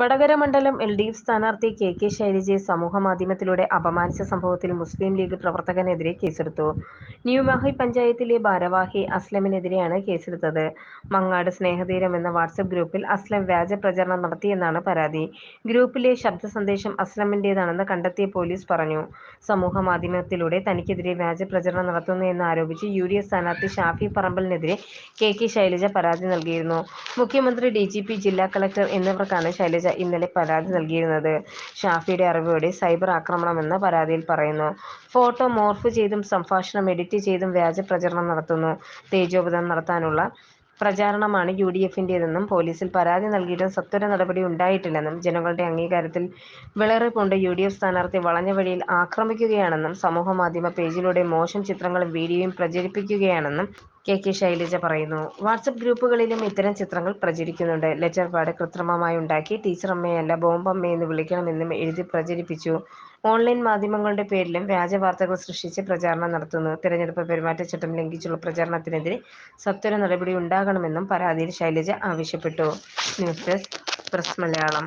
വടകര മണ്ഡലം L D F സ്ഥാനാർത്ഥി K K ശൈലജയെ സമൂഹമാധ്യമത്തിലൂടെ അപമാനിച്ച സംഭവത്തിൽ മുസ്ലിം ലീഗ് പ്രവർത്തകനെതിരെ കേസെടുത്തു. ന്യൂമാഹി പഞ്ചായത്തിലെ ഭാരവാഹി അസ്ലമിനെതിരെയാണ് കേസെടുത്തത്. മങ്ങാട് സ്നേഹതീരം എന്ന വാട്സപ്പ് ഗ്രൂപ്പിൽ അസ്ലം വ്യാജ പ്രചരണം നടത്തിയെന്നാണ് പരാതി. ഗ്രൂപ്പിലെ ശബ്ദ സന്ദേശം അസ്ലമിന്റേതാണെന്ന് കണ്ടെത്തിയ പോലീസ് പറഞ്ഞു. സമൂഹമാധ്യമത്തിലൂടെ തനിക്കെതിരെ വ്യാജ പ്രചരണം നടത്തുന്നു എന്ന് ആരോപിച്ച് യു ഡി എഫ് സ്ഥാനാർത്ഥി ഷാഫി പറമ്പലിനെതിരെ കെ കെ ശൈലജ പരാതി നൽകിയിരുന്നു. മുഖ്യമന്ത്രി ഡി ജി പി ജില്ലാ കളക്ടർ എന്നിവർക്കാണ് ശൈലജ ഇന്നലെ പരാതി നൽകിയിരുന്നത്. ഷാഫിയുടെ അറിവോടെ സൈബർ ആക്രമണമെന്ന് പരാതിയിൽ പറയുന്നു. ഫോട്ടോ മോർഫ് ചെയ്തും സംഭാഷണം എഡിറ്റ് ചെയ്തും വ്യാജ പ്രചരണം നടത്തുന്നു. തേജോവധം നടത്താനുള്ള പ്രചാരണമാണ് യു ഡി എഫിന്റേതെന്നും പോലീസിൽ പരാതി നൽകിയിട്ടും സത്വര നടപടി ഉണ്ടായിട്ടില്ലെന്നും ജനങ്ങളുടെ അംഗീകാരത്തിൽ വിളറിപ്പുണ്ട്. യു ഡി എഫ് സ്ഥാനാർത്ഥി വളഞ്ഞ വഴിയിൽ ആക്രമിക്കുകയാണെന്നും സമൂഹമാധ്യമ പേജിലൂടെ മോശം ചിത്രങ്ങളും വീഡിയോയും പ്രചരിപ്പിക്കുകയാണെന്നും കെ കെ ശൈലജ പറയുന്നു. വാട്സപ്പ് ഗ്രൂപ്പുകളിലും ഇത്തരം ചിത്രങ്ങൾ പ്രചരിക്കുന്നുണ്ട്. ലെറ്റർ പാഡ് കൃത്രിമമായി ഉണ്ടാക്കി എന്ന് ബോംബമ്മയെന്ന് വിളിക്കണമെന്നും എഴുതി പ്രചരിപ്പിച്ചു. ഓൺലൈൻ മാധ്യമങ്ങളുടെ പേരിലും വ്യാജ വാർത്തകൾ സൃഷ്ടിച്ച് പ്രചാരണം നടത്തുന്നു. തിരഞ്ഞെടുപ്പ് പെരുമാറ്റച്ചട്ടം ലംഘിച്ചുള്ള പ്രചാരണത്തിനെതിരെ സത്വര നടപടി ഉണ്ടാകണമെന്നും പരാതിയിൽ ശൈലജ ആവശ്യപ്പെട്ടു. News desk press Malayalam.